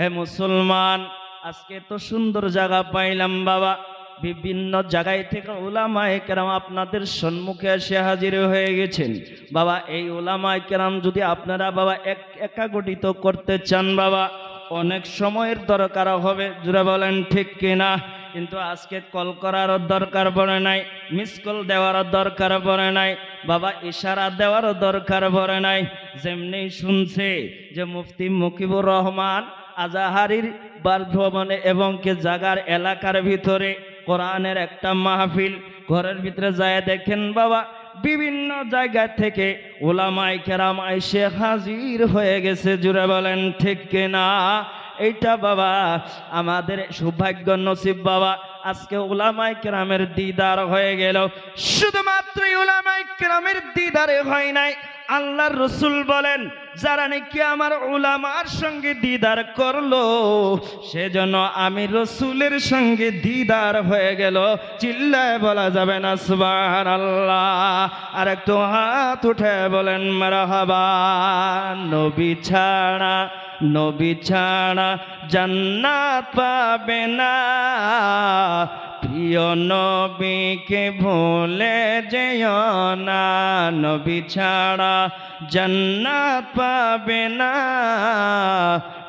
হে মুসলমান, আজকে তো সুন্দর জায়গা পাইলাম বাবা। বিভিন্ন জায়গায় থেকে ওলামায় কেরাম আপনাদের সম্মুখে এসে হাজির হয়ে গেছেন। বাবা, এই ওলামায় কেরাম যদি আপনারা বাবা এক একাগঠিত করতে চান বাবা, অনেক সময়ের দরকার হবে জুড়ে বলেন ঠিক কিনা? কিন্তু আজকে কল করারও দরকার পড়ে নাই মিস কল দেওয়ারও দরকার পড়ে নাই, বাবা ইশারা দেওয়ারও দরকার পড়ে নাই। যেমনি শুনছে যে মুফতি মুকিবুর রহমান আজাহারির বাসভবনে এবং কে জাগার এলাকার ভিতরে কোরআনের একটা মাহফিল, ঘরের ভিতরে যায় দেখেন বাবা, বিভিন্ন জায়গা থেকে ওলামাই কেরাম আইসে হাজির হয়ে গেছে, জুড়ে বলেন, ঠিক কিনা? এইটা বাবা, আমাদের সৌভাগ্য নসিব বাবা, আজকে ওলামাই কেরামের দিদার হয়ে গেল। শুধুমাত্র ওলামাই কেরামের দিদারে হয় নাই আল্লাহর রসুল বলেন, যারা নাকি আমার ওলামার সঙ্গে দিদার করল, সেজন্য আমি রসুলের সঙ্গে দিদার হয়ে গেল। চিল্লায় বলা যাবে না সুবাহ আল্লাহ আর একটু হাত উঠে বলেন, মারহাবা। নবী ছাড়া নবী ছাড়া জান্নাত পাবে না। প্রিয় নবীকে ভুলে যেও না, নবী ছাড়া জান্নাত পাবে না।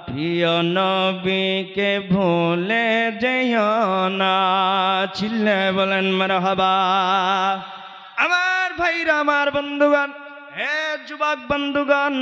প্রিয় নবীকে ভুলে যেও না চিল্লে বলেন মারহাবা। আমার ভাইরা, আমার বন্ধুগণ হে যুবক বন্ধুগণ,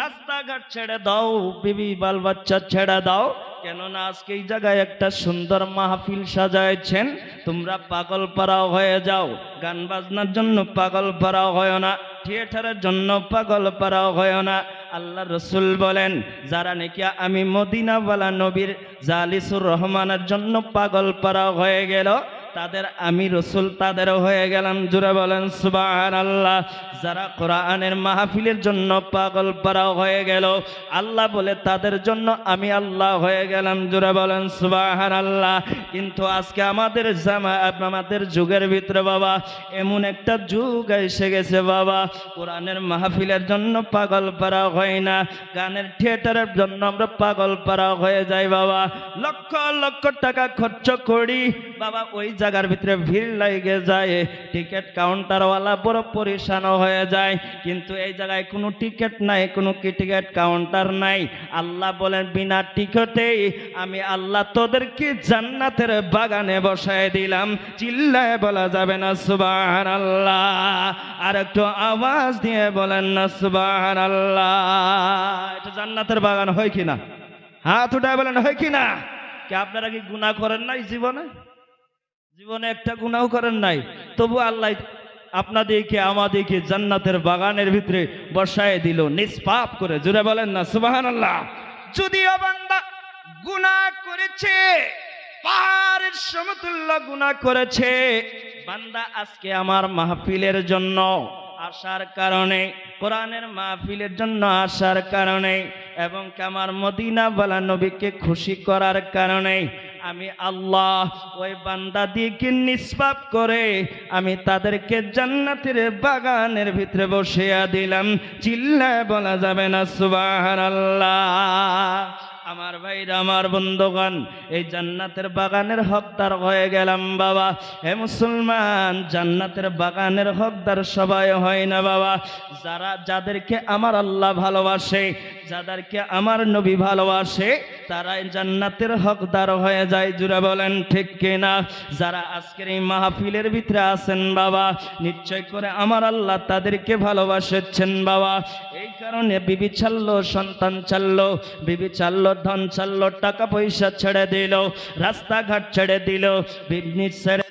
রাস্তাঘাট ছেড়ে দাও, বিবি বাল বাচ্চা ছেড়ে দাও। কেননা আজকে এই জায়গায় একটা সুন্দর মাহফিল সাজাইছেন। তোমরা পাগল পাড়াও হয়ে যাও। গান বাজনার জন্য পাগল পাড়াও হয় না। থিয়েটারের জন্য পাগল পাড়াও হয় না। আল্লাহ রসুল বলেন, যারা নাকি আমি মদিনাওয়ালা নবীর জালিসুর রহমানের জন্য পাগল পাড়াও হয়ে গেল তাদের আমি রসুল তাদেরও হয়ে গেলাম। জুড়ে বলেন সুবাহ আল্লাহ যারা কোরআনের মাহফিলের জন্য পাগল পাড়াও হয়ে গেল, আল্লাহ বলে তাদের জন্য আমি আল্লাহ হয়ে গেলাম। জুড়ে বলেন সুবাহ আল্লাহ কিন্তু আজকে আমাদের জামা আমাদের যুগের ভিতরে বাবা, এমন একটা যুগ এসে গেছে বাবা। কোরআনের মাহফিলের জন্য পাগল পাড়া হয় না, গানের থিয়েটারের জন্য আমরা পাগল পাড়া হয়ে যাই বাবা। লক্ষ লক্ষ টাকা খরচ করি। বাবা, ওই জায়গার ভিতরে ভিড় লাগে যায়, টিকিট কাউন্টারওয়ালা বড় পরিশান হয়ে যায়। কিন্তু এই জায়গায় কোনো টিকিট নাই, কোনো কি টিকিট কাউন্টার নাই। আল্লাহ বলেন, বিনা টিকিটেই আমি আল্লাহ তোদেরকে জান্নাতের বাগানে বসায় দিলাম। চিল্লায় বলা যাবে না সুবাহ আল্লাহ আর একটু আওয়াজ দিয়ে বলেন না সুবাহ আল্লাহ এটা জান্নাতের বাগান হয় কিনা? হাত উঠায় বলেন, হয় কিনা? কি আপনারা কি গুনাহ করেন নাই জীবনে? জীবনে একটা গুনাহ করেন নাই, তবু আল্লাহ আপনাদেরকে, আমাদেরকে জান্নাতের বাগানের ভিতরে বসায় দিল, নিষ্পাপ করে। জুড়ে বলেন না সুবাহান আল্লাহ যদিও বান্দা গুনাহ করেছে, পাহাড়ের সমতুল্য গুনাহ করেছে, বান্দা আজকে আমার মাহফিলের জন্য আসার কারণে, কোরআনের মাহফিলের জন্য আসার কারণে, এবং আমার মদিনা বালা নবীকে খুশি করার কারণে আমি আল্লাহ ওই বান্দা দিকে নিষ্পাপ করে আমি তাদেরকে জান্নাতের বাগানের ভিতরে বসিয়া দিলাম। চিল্লায় বলা যাবে না সুবাহ আল্লাহ আমার ভাইরা, আমার বন্ধুগণ, এই জান্নাতের বাগানের হকদার হয়ে গেলাম বাবা। হে মুসলমান, জান্নাতের বাগানের হকদার সবাই হয় না বাবা। যারা, যাদেরকে আমার আল্লাহ ভালোবাসে, যাদেরকে আমার নবী ভালোবাসে তারাই জান্নাতের হকদার হয়ে যায়, জুড়ে বলেন, ঠিক কিনা? যারা আজকের এই মাহফিলের ভিতরে আছেন বাবা, নিশ্চয় করে আমার আল্লাহ তাদেরকে ভালোবাসেছেন বাবা। এই কারণে বিবি ছাড়লো সন্তান ছাড়লো বিবি ছাড়লো ধন ছাড়লো টাকা পয়সা ছেড়ে দিল, রাস্তাঘাট ছেড়ে দিল বিবনি ছেড়ে